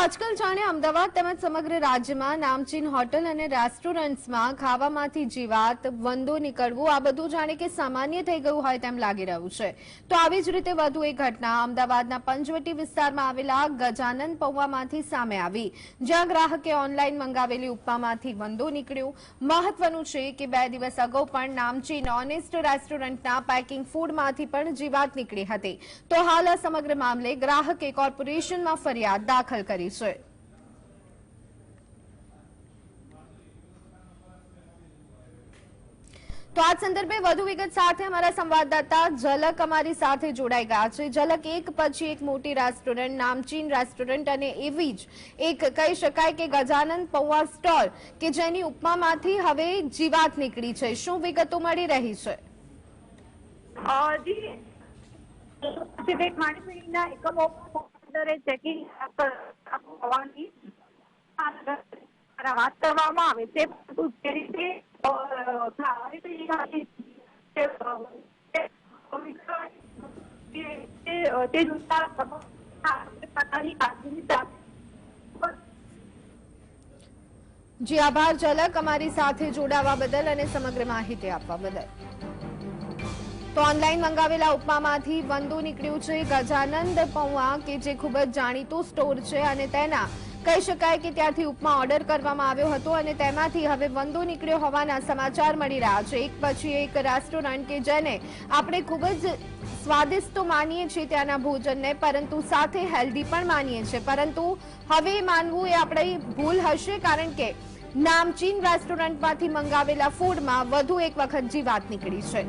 આજકાલ જાણે અમદાવાદ તેમજ સમગ્ર રાજ્યમાં નામચીન હોટલ અને રેસ્ટોરન્ટ્સમાં ખાવામાંથી જીવાત વંદો નીકળવું, આ બધું જાણે કે સામાન્ય થઈ ગયું હોય તેમ લાગી રહ્યું છે. તો આવી જ રીતે વધુ એક ઘટના અમદાવાદના પંચવટી વિસ્તારમાં આવેલા ગજાનન પૌવામાંથી સામે આવી. જ્યાં ગ્રાહકે ઓનલાઈન મંગાવેલી ઉપમામાંથી વંદો નીકળ્યું. મહત્વનું છે કે બે દિવસ અગાઉ પણ નામચીન ઓનેસ્ટ રેસ્ટોરન્ટના પેકિંગ ફૂડમાંથી પણ જીવાત નીકળી હતી. તો હાલ આ સમગ્ર મામલે ગ્રાહકે કોર્પોરેશનમાં ફરિયાદ દાખલ કરી છે આ સંદર્ભે વધુ વિગત સાથે અમારા સંવાદદાતા ઝલક અમારી સાથે જોડાઈ ગયા છે. ઝલક એક પછી એક મોટી રેસ્ટોરન્ટ નામચીન રેસ્ટોરન્ટ અને એવી જ એક કહી શકાય કે ગજાનંદ પૌવા સ્ટોલ કે જેની ઉપમામાંથી હવે જીવાત નીકળી છે. શું વિગતો મળી રહી છે? એકમો દરે ચેકિંગ હોવાની વાત કરવામાં આવે છે. જે રીતે જી, આભાર, ઝલક અમારી સાથે જોડાવા બદલ અને સમગ્ર માહિતી આપવા બદલ. તો ઓનલાઈન મંગાવેલા ઉપમામાંથી વંદુ નીકળ્યું છે. ગજાનંદ પૌવા કે જે ખૂબ જ જાણીતું સ્ટોર છે અને તેના કહી શકાય કે ત્યાંથી ઉપમા ઓર્ડર કરવામાં આવ્યો હતો અને તેમાંથી હવે વંદો નીકળ્યો હોવાના સમાચાર મળી રહ્યા છે. એક પછી એક રેસ્ટોરન્ટ કે જેને આપણે ખૂબ જ સ્વાદિષ્ટ તો માનીએ છીએ ત્યાંના ભોજનને, પરંતુ સાથે હેલ્ધી પણ માનીએ છીએ. પરંતુ હવે માનવું એ આપણી ભૂલ હશે, કારણ કે નામચીન રેસ્ટોરન્ટમાંથી મંગાવેલા ફૂડમાં વધુ એક વખત જીવાત નીકળી છે.